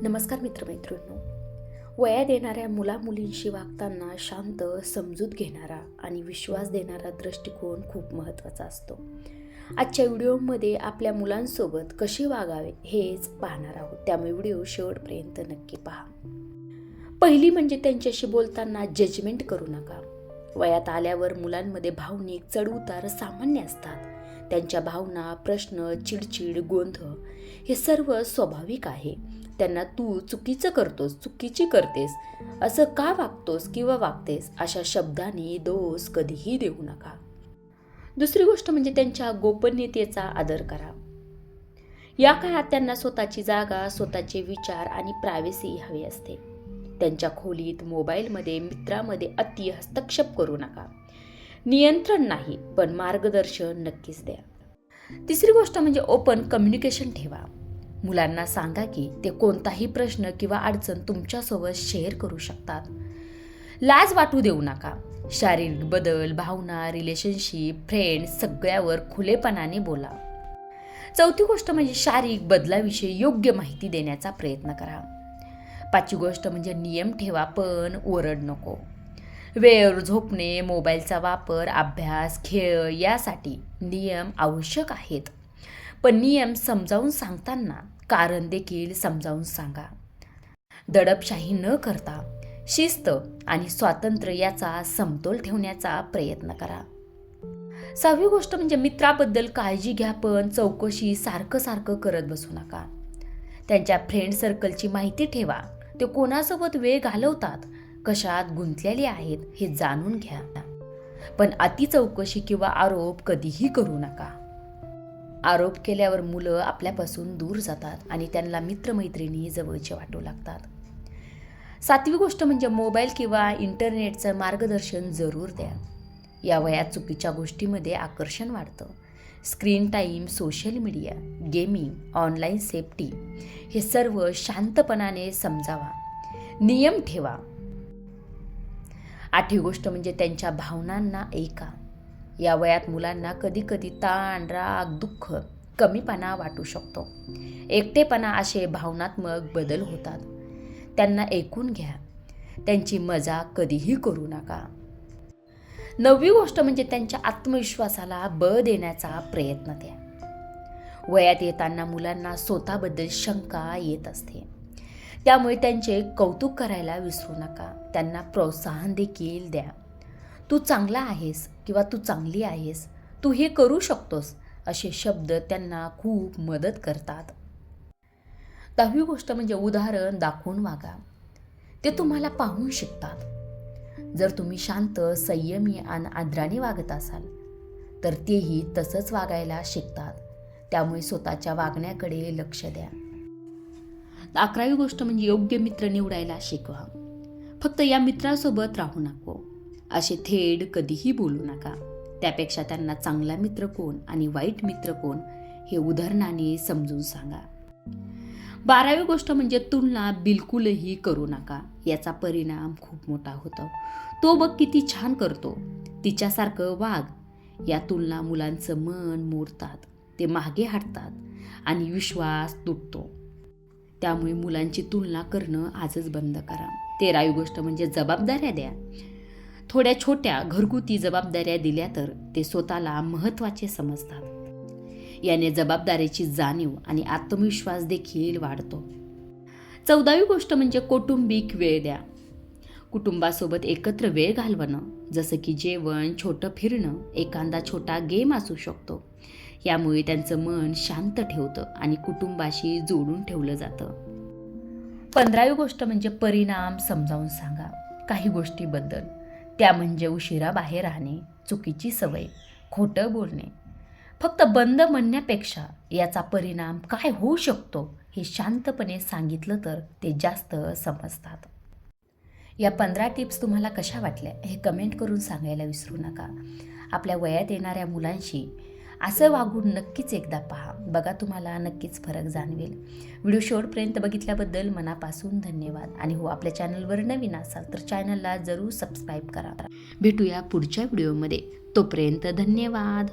नमस्कार मित्रमैत्रिणींनो. वयात येणाऱ्या मुलामुलींशी वागताना शांत समजूत घेणारा आणि विश्वास देणारा दृष्टिकोन खूप महत्त्वाचा असतो. आजच्या व्हिडिओमध्ये आपल्या मुलांसोबत कसे वागावे हेच पाहणार आहोत. त्यामुळे व्हिडिओ शेवटपर्यंत नक्की पहा. पहिली म्हणजे त्यांच्याशी बोलताना जजमेंट करू नका. वयात आल्यावर मुलांमध्ये भावनिक चढउतार सामान्य असतात. त्यांच्या भावना प्रश्न चिडचिड गोंधळ हे सर्व स्वाभाविक आहे. त्यांना तू चुकीचं करतोस चुकीची करतेस असं का वागतोस किंवा वागतेस अशा शब्दांनी दोष कधीही देऊ नका. दुसरी गोष्ट म्हणजे त्यांच्या गोपनीयतेचा आदर करा. या काळात त्यांना स्वतःची जागा स्वतःचे विचार आणि प्रायव्हसी हवी असते. त्यांच्या खोलीत मोबाईलमध्ये मित्रामध्ये अति हस्तक्षेप करू नका. नियंत्रण नाही पण मार्गदर्शन नक्कीच द्या. तिसरी गोष्ट म्हणजे ओपन कम्युनिकेशन ठेवा. मुलांना सांगा की ते कोणताही प्रश्न किंवा अडचण तुमच्यासोबत शेअर करू शकतात. लाज वाटू देऊ नका. शारीरिक बदल भावना रिलेशनशिप फ्रेंड सगळ्यावर खुलेपणाने बोला. चौथी गोष्ट म्हणजे शारीरिक बदलाविषयी योग्य माहिती देण्याचा प्रयत्न करा. पाचवी गोष्ट म्हणजे नियम ठेवा पण ओरड नको. वेळेवर झोपणे मोबाईलचा वापर अभ्यास खेळ यासाठी नियम आवश्यक आहेत. पण नियम समजावून सांगताना कारण देखील समजावून सांगा. दडपशाही न करता शिस्त आणि स्वातंत्र्य याचा समतोल ठेवण्याचा प्रयत्न करा. सहावी गोष्ट म्हणजे मित्राबद्दल काळजी घ्या पण चौकशी सारखं सारखं करत बसू नका. त्यांच्या फ्रेंड सर्कलची माहिती ठेवा. ते कोणासोबत वेळ घालवतात? कशात गुंतलेले आहेत हे जाणून घ्या. पण अति चौकशी किंवा आरोप कधीही करू नका. आरोप केल्यावर मुलं आपल्यापासून दूर जातात आणि त्यांना मित्रमैत्रिणी जवळचे वाटू लागतात. सातवी गोष्ट म्हणजे मोबाईल किंवा इंटरनेटचं मार्गदर्शन जरूर द्या. या वयात चुकीच्या गोष्टीमध्ये आकर्षण वाढतं. Screen time social media gaming online safety हे सर्व शांतपणाने समजावा. नियम ठेवा. आठवी गोष्ट म्हणजे त्यांच्या भावनांना ऐका. या वयात मुलांना कधी कधी ताण राग दुःख कमीपणा वाटू शकतो. एकटेपणा असे भावनात्मक बदल होतात. त्यांना ऐकून घ्या. त्यांची मजा कधीही करू नका. नववी गोष्ट म्हणजे त्यांच्या आत्मविश्वासाला बळ देण्याचा प्रयत्न द्या. वयात येताना मुलांना स्वतःबद्दल शंका येत असते. त्यामुळे त्यांचे कौतुक करायला विसरू नका. त्यांना प्रोत्साहन देखील द्या. तू चांगला आहेस किंवा तू चांगली आहेस तू हे करू शकतोस असे शब्द त्यांना खूप मदत करतात. दहावी गोष्ट म्हणजे उदाहरण दाखवून वागा. ते तुम्हाला पाहून शिकतात. जर तुम्ही शांत संयमी आणि आदराने वागत असाल तर तेही तसंच वागायला शिकतात. त्यामुळे स्वतःच्या वागण्याकडे लक्ष द्या. अकरावी गोष्ट म्हणजे योग्य मित्र निवडायला शिकवा. फक्त या मित्रासोबत राहू नको. असे थेट कधीही बोलू नका. त्यापेक्षा त्यांना चांगला मित्र कोण आणि वाईट मित्र कोण हे उदाहरणाने समजून सांगा. बारावी गोष्ट म्हणजे तुलना बिलकुलही करू नका. याचा परिणाम खूप मोठा होतो. तो बघ किती छान करतो. तिच्यासारखं वाघ या तुलना मुलांचं मन मोडतात. ते मागे हटतात आणि विश्वास तुटतो. त्यामुळे मुलांची तुलना करणं आजच बंद करा. तेरावी गोष्ट म्हणजे जबाबदाऱ्या द्या. थोड्या छोट्या घरगुती जबाबदाऱ्या दिल्या तर ते स्वतःला महत्त्वाचे समजतात. याने जबाबदारीची जाणीव आणि आत्मविश्वास देखील वाढतो. चौदावी गोष्ट म्हणजे कौटुंबिक वेळ द्या. कुटुंबासोबत एकत्र वेळ घालवणं जसं की जेवण छोटं फिरणं एखादा छोटा गेम असू शकतो. यामुळे त्यांचं मन शांत ठेवतं आणि कुटुंबाशी जोडून ठेवलं जातं. पंधरावी गोष्ट म्हणजे परिणाम समजावून सांगा. काही गोष्टीबद्दल. त्या म्हणजे उशिरा बाहेर राहणे चुकीची सवय खोटं बोलणे. फक्त बंद म्हणण्यापेक्षा याचा परिणाम काय होऊ शकतो हे शांतपणे सांगितलं तर ते जास्त समजतात. या पंधरा टिप्स तुम्हाला कशा वाटल्या हे कमेंट करून सांगायला विसरू नका. आपल्या वयात येणाऱ्या मुलांशी असं वागून नक्कीच एकदा पहा. बघा तुम्हाला नक्कीच फरक जाणवेल. व्हिडिओ शेवटपर्यंत बघितल्याबद्दल मनापासून धन्यवाद. आणि हो आपल्या चॅनलवर नवीन असाल तर चॅनलला जरूर सबस्क्राईब करा. भेटूया पुढच्या व्हिडिओमध्ये. तोपर्यंत धन्यवाद.